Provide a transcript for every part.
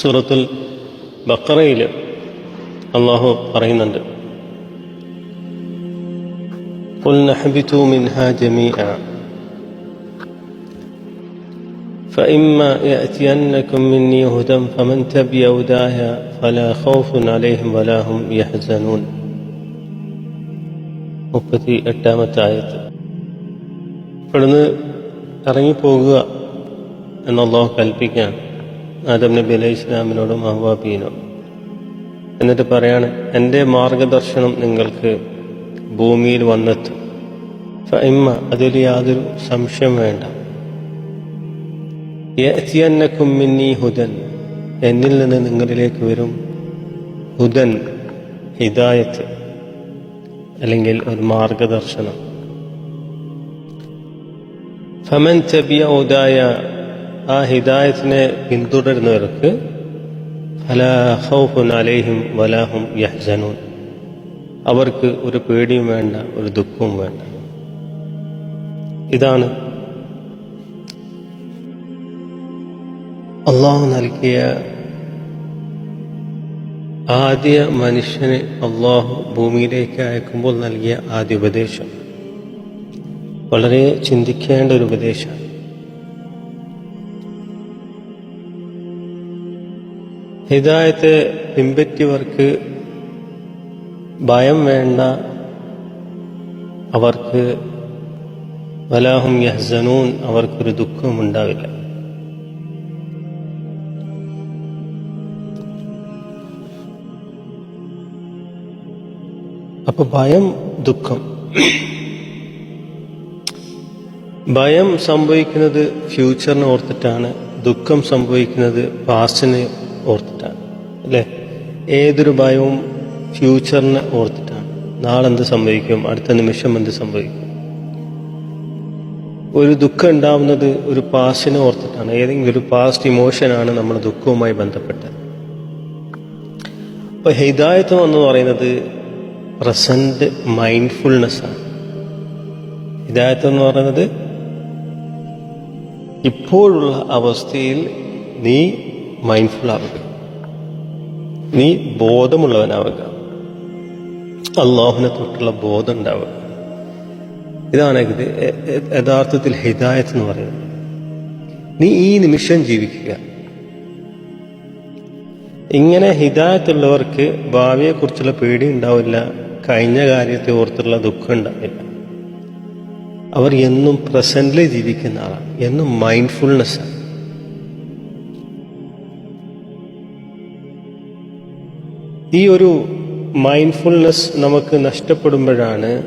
സൂറത്തുൽ ബക്കറയിൽ അള്ളാഹു പറയുന്നുണ്ട് قل نحبتوا منها جميعا فإما يأتينكم مني هدى فمن تبع هداي فلا خوف عليهم ولا هم يحزنون മുപ്പത്തി എട്ടാമത്തെ ആയത്ത് ഇവിടുന്ന് ഇറങ്ങിപ്പോകുക എന്നല്ലാഹു കൽപ്പിക്കുകയാണ് ആദം നബി അലൈഹി ഇസ്ലാമിനോടും അഹ്വാബീനോടും എന്നിട്ട് പറയാണ് എന്റെ മാർഗദർശനം നിങ്ങൾക്ക് ഭൂമിയിൽ വന്നെത്തും. ഇമ്മ അതിൽ യാതൊരു സംശയം വേണ്ട. കുമ്മിന്നി മിന്നി ഹുദൻ. എന്നിൽ നിന്ന് നിങ്ങളിലേക്ക് വരും ഹുദൻ ഹിദായത്ത് അല്ലെങ്കിൽ ഒരു മാർഗദർശനം. ഫമൻ ചബിയ ഉദായ ആ ഹിദായത്തിനെ പിന്തുടരുന്നവർക്ക് അലൈഹിം വലാഹും യഹ്സനൂൻ. അവർക്ക് ഒരു പേടിയും വേണ്ട ഒരു ദുഃഖവും വേണ്ട. ഇതാണ് അള്ളാഹു നൽകിയ ആദ്യ മനുഷ്യന് അള്ളാഹു ഭൂമിയിലേക്ക് അയക്കുമ്പോൾ നൽകിയ ആദ്യ ഉപദേശം. വളരെ ചിന്തിക്കേണ്ട ഒരു ഉപദേശമാണ്. ഹിദായത്തെ പിൻപറ്റിയവർക്ക് ഭയം വേണ്ട. അവർക്ക് വലാഹും യഹ്സനൂൻ അവർക്കൊരു ദുഃഖവും ഉണ്ടാവില്ല. അപ്പൊ ഭയം ദുഃഖം. ഭയം സംഭവിക്കുന്നത് ഫ്യൂച്ചറിനെ ഓർത്തിട്ടാണ്. ദുഃഖം സംഭവിക്കുന്നത് പാസ്റ്റിനെ അല്ലേ ഏതൊരു ഭയവും ഫ്യൂച്ചറിനെ ഓർത്തിട്ടാണ്. നാളെ എന്ത് സംഭവിക്കും? അടുത്ത നിമിഷം എന്ത് സംഭവിക്കും? ഒരു ദുഃഖം ഉണ്ടാവുന്നത് ഒരു പാസ്റ്റിനെ ഓർത്തിട്ടാണ്. ഏതെങ്കിലും ഒരു പാസ്റ്റ് ഇമോഷനാണ് നമ്മൾ ദുഃഖവുമായി ബന്ധപ്പെട്ടത്. അപ്പൊ ഹിതായത്വം എന്ന് പറയുന്നത് പ്രസന്റ് മൈൻഡ്ഫുൾനെസ് ആണ്. ഹിദായത്വം എന്ന് പറയുന്നത് ഇപ്പോഴുള്ള അവസ്ഥയിൽ നീ മൈൻഡ്ഫുൾ ആവുക നീ ബോധമുള്ളവനാവുക. അള്ളാഹുവിനെ തൊട്ടുള്ള ബോധം ഉണ്ടാവുക ഇതാണ് ഇത് യഥാർത്ഥത്തിൽ ഹിദായത്ത് എന്ന് പറയുന്നത്. നീ ഈ നിമിഷം ജീവിക്കുക. ഇങ്ങനെ ഹിദായത്തുള്ളവർക്ക് ഭാവിയെക്കുറിച്ചുള്ള പേടി ഉണ്ടാവില്ല. കഴിഞ്ഞ കാര്യത്തെ ഓർത്തുള്ള ദുഃഖം ഉണ്ടാവില്ല. അവർ എന്നും പ്രസന്റിൽ ജീവിക്കുന്ന ആളാണ്. എന്നും മൈൻഡ്ഫുൾനെസ് ഈ ഒരു മൈൻഡ്ഫുൾനെസ് നമുക്ക് നഷ്ടപ്പെടുമ്പോഴാണ്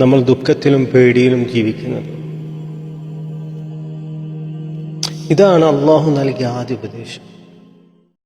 നമ്മൾ ദുഃഖത്തിലും പേടിയിലും ജീവിക്കുന്നത്. ഇതാണ് അള്ളാഹു നൽകിയ ആദ്യ ഉപദേശം.